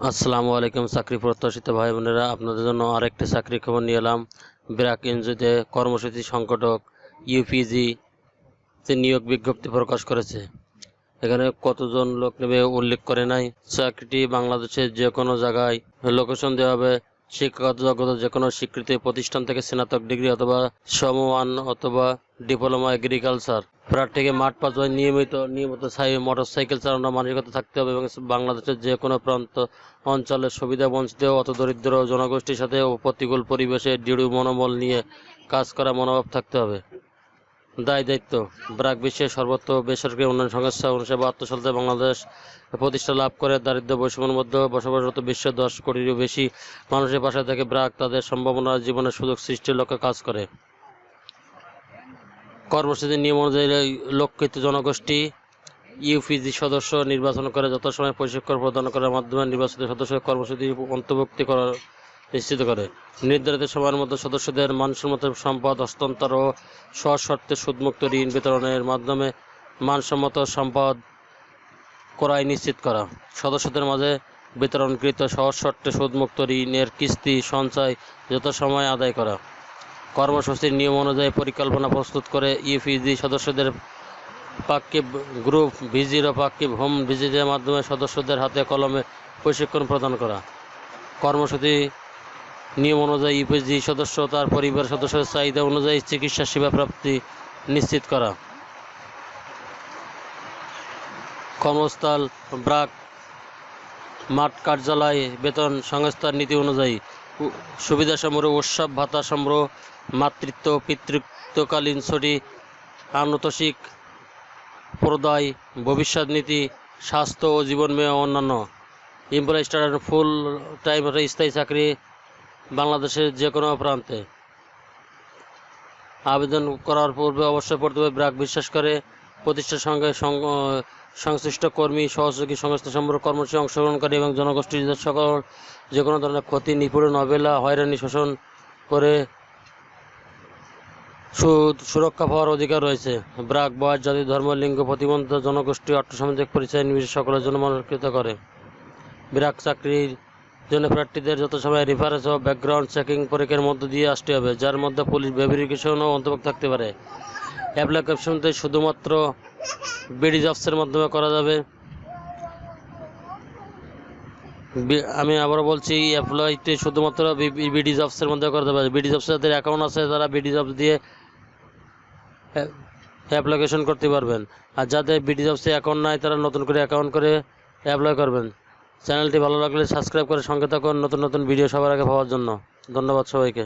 আসসালামু আলাইকুম, চাকরি প্রত্যাশিত ভাই বোনেরা। আপনাদের জন্য আরেকটি চাকরি খবর নিয়ে এলাম। ব্র্যাক এনজিওতে কর্মসূচি সংগঠক ইউপিজি তে নিয়োগ বিজ্ঞপ্তি প্রকাশ করেছে। এখানে কতজন লোক নেবে উল্লেখ করে নাই। চাকরিটি বাংলাদেশের যে কোনো জায়গায় লোকেশন দেওয়া হবে। শিক্ষাগত যোগ্যতা যে কোনো স্বীকৃত প্রতিষ্ঠান থেকে স্নাতক ডিগ্রি অথবা সমমান অথবা ডিপ্লোমা এগ্রিকালচার প্রার্থীকে মাঠ পর্যায়ে নিয়মিত নিয়মিত সাই মোটর সাইকেল চালানোর মানসিকতা থাকতে হবে এবং বাংলাদেশের যে কোনো প্রান্ত অঞ্চলের সুবিধা বঞ্চিত অত দরিদ্র জনগোষ্ঠীর সাথে প্রতিকূল পরিবেশে দৃঢ় মনোবল নিয়ে কাজ করা মনোভাব থাকতে হবে। দায় দায়িত্ব। ব্রাক বিশ্বের সর্বত্র বেসরকারি উন্নয়ন সংস্থা উনিশশো বাহাত্তর সালে বাংলাদেশ প্রতিষ্ঠা লাভ করে। দারিদ্র বৈষম্যের মধ্যে বসবাসরত বিশ্বের দশ কোটিরও বেশি মানুষের পাশে থেকে ব্রাক তাদের সম্ভাবনা জীবনের সুযোগ সৃষ্টির লক্ষ্যে কাজ করে। কর্মসূচির নিয়ম অনুযায়ী লক্ষিত জনগোষ্ঠী ইউপিজি সদস্য নির্বাচন করে। যথাসময়ে প্রশিক্ষণ প্রদান করার মাধ্যমে নির্বাচিত সদস্য কর্মসূচি অন্তর্ভুক্তি করা নিশ্চিত করে। নির্ধারিত সময়ের মতো সদস্যদের মানসম্মত সম্পদ, হস্তান্তর ও সশর্তে সুদমুক্ত ঋণ বিতরণের মাধ্যমে মানসম্মত সম্পদ ক্রয় নিশ্চিত করা। সদস্যদের মাঝে বিতরণকৃত সহজ শর্তে সুদমুক্ত ঋণের কিস্তি সঞ্চয় যথাসময়ে আদায় করা। কর্মসূচির নিয়ম অনুযায়ী পরিকল্পনা প্রস্তুত করে ইউপিজি সদস্যদের পাক্ষিক গ্রুপ ভিজির ও পাক্ষিক হোম ভিজিটের মাধ্যমে সদস্যদের হাতে কলমে প্রশিক্ষণ প্রদান করা। কর্মসূচি নিয়ম অনুযায়ী ইউপিজি সদস্য, তার পরিবার সদস্যের চাহিদা অনুযায়ী চিকিৎসা সেবা প্রাপ্তি নিশ্চিত করা। কর্মস্থল, ব্রাক, মাঠ কার্যালয়, বেতন সংস্থার নীতি অনুযায়ী উ- সুবিধা সম্পর্ক উৎসব, ভাতা সম্পর্ক মাতৃত্ব, পিতৃত্বকালীন ছুটি, আনতোষিক প্রদায়, ভবিষ্যৎ নীতি, স্বাস্থ্য ও জীবন অন্যান্য। এমপ্লয় স্টার ফুল টাইম স্থায়ী চাকরি বাংলাদেশের যে কোনো প্রান্তে। আবেদন করার পূর্বে অবশ্যই পড়তে হবে ব্রাক বিশ্বাস করে, প্রতিষ্ঠার সঙ্গে সংশ্লিষ্ট কর্মী, সহযোগী সংস্থা সম্পর্ক কর্মসূচি অংশগ্রহণকারী এবং জনগোষ্ঠীর সকল যে কোনো ধরনের ক্ষতি, নিপীড়ন, অবহেলা, হয়রানি, শোষণ করে সুরক্ষা পাওয়ার অধিকার রয়েছে। ব্রাক বয়স জাতি, ধর্ম, লিঙ্গ প্রতিবন্ধ জনগোষ্ঠী অর্থসামাজিক পরিচয় নির্বিশেষে সকলের জন্য মনোকৃত করে। ব্রাক চাকরির জন্য প্রার্থীদের যত সময় রেফারেন্স ও ব্যাকগ্রাউন্ড চেকিং পরীক্ষার মধ্য দিয়ে আসতে হবে, যার মধ্যে পুলিশ ভেরিফিকেশনও অন্তর্ভুক্ত থাকতে পারে। অ্যাপ্লিকেশনতে শুধুমাত্র বিডি জবসের মাধ্যমে করা যাবে। আমি আবারও বলছি অ্যাপ্লাইতে শুধুমাত্র বিডি জবসের মধ্যে করা যাবে। বিডি জবস যাদের অ্যাকাউন্ট আছে, তারা বিডি জবস দিয়ে অ্যাপ্লিকেশন করতে পারবেন। আর যাদের বিডি জবসে অ্যাকাউন্ট নাই, তারা নতুন করে অ্যাকাউন্ট করে অ্যাপ্লাই করবেন। চ্যানেলটি ভালো লাগলে সাবস্ক্রাইব করে সঙ্গে থাকুন। নতুন নতুন ভিডিও সবার আগে পাওয়ার জন্য। ধন্যবাদ সবাইকে।